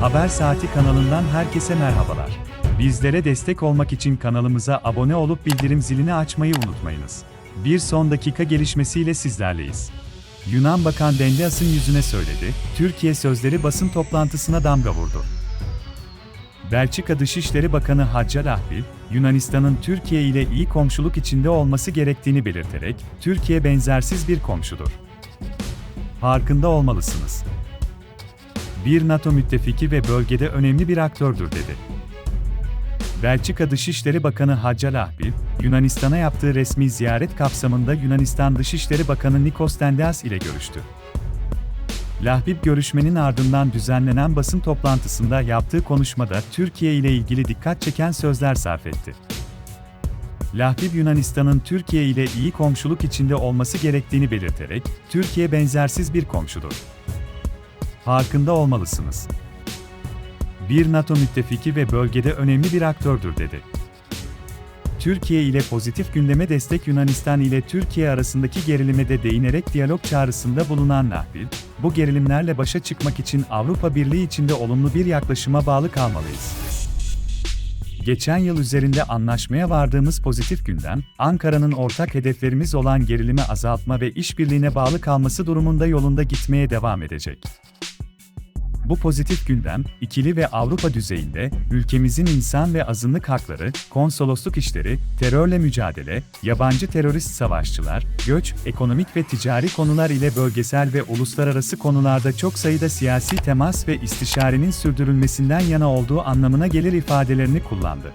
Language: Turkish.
Haber Saati kanalından herkese merhabalar. Bizlere destek olmak için kanalımıza abone olup bildirim zilini açmayı unutmayınız. Bir son dakika gelişmesiyle sizlerleyiz. Yunan Bakan Dendias'ın yüzüne söyledi, Türkiye sözleri basın toplantısına damga vurdu. Belçika Dışişleri Bakanı Hacca Lahbil, Yunanistan'ın Türkiye ile iyi komşuluk içinde olması gerektiğini belirterek, Türkiye benzersiz bir komşudur. Farkında olmalısınız. Bir NATO müttefiki ve bölgede önemli bir aktördür dedi. Belçika Dışişleri Bakanı Hacca Lahbil, Yunanistan'a yaptığı resmi ziyaret kapsamında Yunanistan Dışişleri Bakanı Nikos Dendias ile görüştü. Lahbib görüşmenin ardından düzenlenen basın toplantısında yaptığı konuşmada Türkiye ile ilgili dikkat çeken sözler sarf etti. Lahbib Yunanistan'ın Türkiye ile iyi komşuluk içinde olması gerektiğini belirterek, Türkiye benzersiz bir komşudur. Farkında olmalısınız. Bir NATO müttefiki ve bölgede önemli bir aktördür dedi. Türkiye ile pozitif gündeme destek Yunanistan ile Türkiye arasındaki gerilime de değinerek diyalog çağrısında bulunan Lahbil, bu gerilimlerle başa çıkmak için Avrupa Birliği içinde olumlu bir yaklaşıma bağlı kalmalıyız. Geçen yıl üzerinde anlaşmaya vardığımız pozitif gündem, Ankara'nın ortak hedeflerimiz olan gerilimi azaltma ve işbirliğine bağlı kalması durumunda yolunda gitmeye devam edecek. Bu pozitif gündem, ikili ve Avrupa düzeyinde, ülkemizin insan ve azınlık hakları, konsolosluk işleri, terörle mücadele, yabancı terörist savaşçılar, göç, ekonomik ve ticari konular ile bölgesel ve uluslararası konularda çok sayıda siyasi temas ve istişarenin sürdürülmesinden yana olduğu anlamına gelir ifadelerini kullandı.